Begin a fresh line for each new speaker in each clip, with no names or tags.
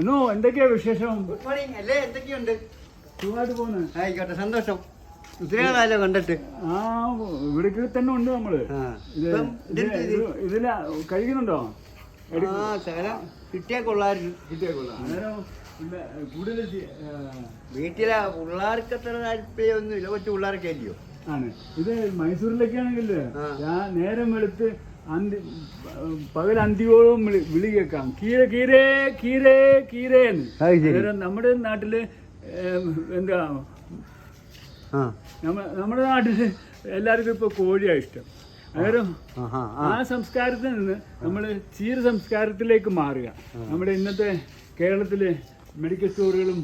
അനു എന്തൊക്കെയാ വിശേഷം?
Good morning അല്ലേ എന്തൊക്കെയുണ്ട്?
സുഖമായിട്ട് പോകുന്നു
ആയിക്കോട്ടെ സന്തോഷം. കണ്ടിട്ട്.
ആ ഇവിടേക്ക് തന്നെ ഉണ്ട് നമ്മൾ. ഇതില കഴിക്കുന്നുണ്ടോ?
ആ ശകലം കിട്ടിയാ കൊള്ളായിരുന്നു.
കൂടുതൽ
വീട്ടിലെ പിള്ളേർക്ക് അത്ര താല്പര്യമൊന്നുമില്ല. കൊച്ചു പിള്ളേർക്കല്ലയോ
ആണ്. ഇത് മൈസൂരിലൊക്കെ ആണെങ്കിൽ ഞാൻ നേരം വെളുത്ത് അന്തി പകൽ അന്തിയോളം വിളി വിളി കേൾക്കാം. കീര കീരേ കീരേ കീരേ എന്ന്. നമ്മുടെ നാട്ടിൽ എന്താ നമ്മുടെ നാട്ടിൽ എല്ലാവർക്കും ഇപ്പൊ കോഴിയാ ഇഷ്ടം. അന്നേരം ആ സംസ്കാരത്തിൽ നിന്ന് നമ്മൾ ചീര സംസ്കാരത്തിലേക്ക് മാറുക. നമ്മുടെ ഇന്നത്തെ കേരളത്തിലെ മെഡിക്കൽ സ്റ്റോറുകളും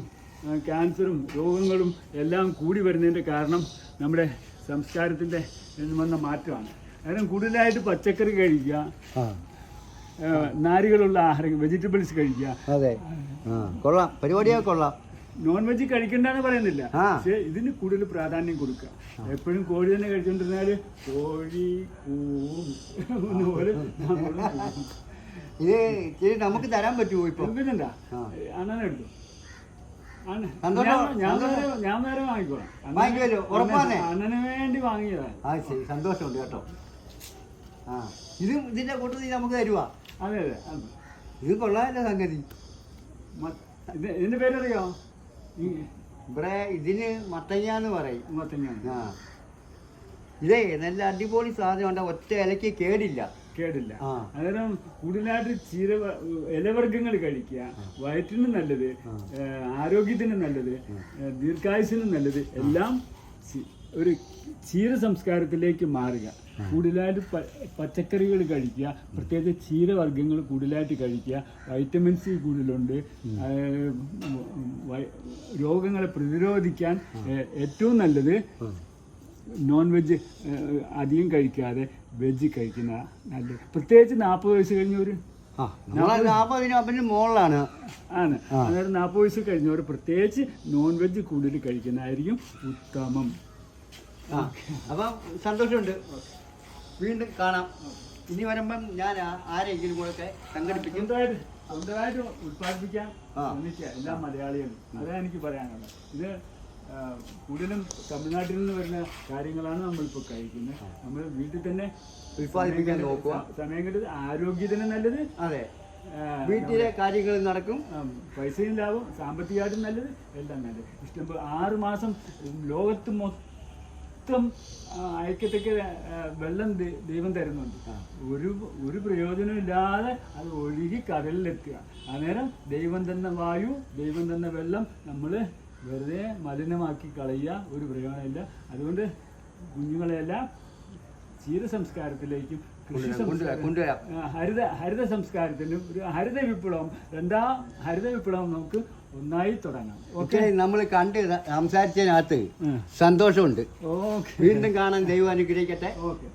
ക്യാൻസറും രോഗങ്ങളും എല്ലാം കൂടി വരുന്നതിന്റെ കാരണം നമ്മുടെ സംസ്കാരത്തിന്റെ വന്ന മാറ്റമാണ്. കാരണം കൂടുതലായിട്ട് പച്ചക്കറി കഴിക്കുക. നാരുകളുള്ള ആഹാരം വെജിറ്റബിൾസ് കഴിക്കുക.
അതെ. കൊള്ളാം. പരിപാടിയൊക്കെ കൊള്ളാം.
നോൺ വെജ് കഴിക്കണ്ടെന്ന് പറയുന്നില്ല. പക്ഷെ ഇതിന് കൂടുതൽ പ്രാധാന്യം കൊടുക്കുക. എപ്പോഴും കോഴി തന്നെ കഴിച്ചോണ്ടിരുന്നാൽ കോഴി.
ഇത് നമുക്ക് തരാൻ പറ്റുമോ ഇപ്പൊ?
പിന്നെന്താ എടുത്തു. ഞാൻ-. വേറെ വാങ്ങിക്കോളാം. അണ്ണന്? വേണ്ടി
വാങ്ങിയതാണ് സന്തോഷമുണ്ട് കേട്ടോ. ഇത് ഇതിന്റെ കൂട്ടത്തിൽ നമുക്ക് തരുവാ.
അതെ അതെ
ഇത് കൊള്ളാമല്ലോ സംഗതി.
ഇതിന്റെ പേരറിയോ?
ഇവിടെ ഇതിന് മത്തങ്ങാന്ന് പറയും.
മത്തങ്ങ
ആ. ഇതേ നല്ല അടിപൊളി സാധനമുണ്ട് ഒറ്റ ഇലക്ക് കേടില്ല.
കേടില്ല. അന്നേരം കൂടുതലായിട്ട് ചീര ഇലവർഗങ്ങൾ കഴിക്കുക. വയറ്റിന് നല്ലത്. ആരോഗ്യത്തിനും നല്ലത്. ദീർഘായുസിനും നല്ലത്. എല്ലാം ഒരു ചീര സംസ്കാരത്തിലേക്ക് മാറുക. കൂടുതലായിട്ട് പച്ചക്കറികൾ കഴിക്കുക. പ്രത്യേകിച്ച് ചീരവർഗങ്ങൾ കൂടുതലായിട്ട് കഴിക്കുക. വൈറ്റമിൻ സി കൂടുതലുണ്ട്. രോഗങ്ങളെ പ്രതിരോധിക്കാൻ ഏറ്റവും നല്ലത് നോൺ വെജ് അധികം കഴിക്കാതെ വെജ് കഴിക്കുന്ന നല്ലത്. പ്രത്യേകിച്ച് നാൽപ്പത് വയസ്സ്
അപ്പനും മുകളിലാണ്.
ആണ്. അതായത് നാൽപ്പത് വയസ്സ് കഴിഞ്ഞവർ പ്രത്യേകിച്ച് നോൺ വെജ് കൂടുതൽ കഴിക്കുന്നതായിരിക്കും ഉത്തമം.
ആ അപ്പം സന്തോഷമുണ്ട്. വീണ്ടും കാണാം. ഇനി വരുമ്പം ഞാൻ ആരെങ്കിലും കൂടെ ഒക്കെ സംഘടിപ്പിക്കും.
സ്വന്തമായിട്ട് ഉത്പാദിപ്പിക്കാൻ. ശ്രമിക്കുക എല്ലാ മലയാളികളും അതാണ് എനിക്ക് പറയാനുള്ളത്. ഇത് കൂടുതലും തമിഴ്നാട്ടിൽ നിന്ന് വരുന്ന കാര്യങ്ങളാണ് നമ്മളിപ്പോൾ കഴിക്കുന്നത്. നമ്മൾ വീട്ടിൽ തന്നെ ഉത്പാദിപ്പിക്കാൻ
നോക്കുക.
സമയം കിട്ടത് ആരോഗ്യത്തിന് നല്ലത്.
അതെ. വീട്ടിലെ കാര്യങ്ങൾ നടക്കും.
പൈസയും ലാഭം സാമ്പത്തികമായിട്ടും നല്ലത് എല്ലാം നല്ലത്. ഇഷ്ടം ആറ് മാസം ലോകത്ത് മൊത്തം ആ, അയക്കത്തേക്ക് വെള്ളം ദൈവം തരുന്നുണ്ട്. ഒരു ഒരു പ്രയോജനം ഇല്ലാതെ അത് ഒഴുകി കടലിലെത്തുക അന്നേരം ദൈവം തന്ന വായു ദൈവം തന്ന വെള്ളം നമ്മൾ വെറുതെ മലിനമാക്കി കളയുക ഒരു പ്രയോജനമില്ല അതുകൊണ്ട് കുഞ്ഞുങ്ങളെല്ലാം ക്ഷീര സംസ്കാരത്തിലേക്കും കൃഷി. ഹരിത ഹരിത സംസ്കാരത്തിനും ഒരു ഹരിത വിപ്ലവം രണ്ടാം ഹരിത വിപ്ലവം നമുക്ക് ഒന്നായി തുടങ്ങാം.
ഓക്കെ നമ്മൾ കണ്ട് സംസാരിച്ചതിനകത്ത്. സന്തോഷമുണ്ട്.
ഓക്കെ
വീണ്ടും കാണാൻ ദൈവം അനുഗ്രഹിക്കട്ടെ.
ഓക്കെ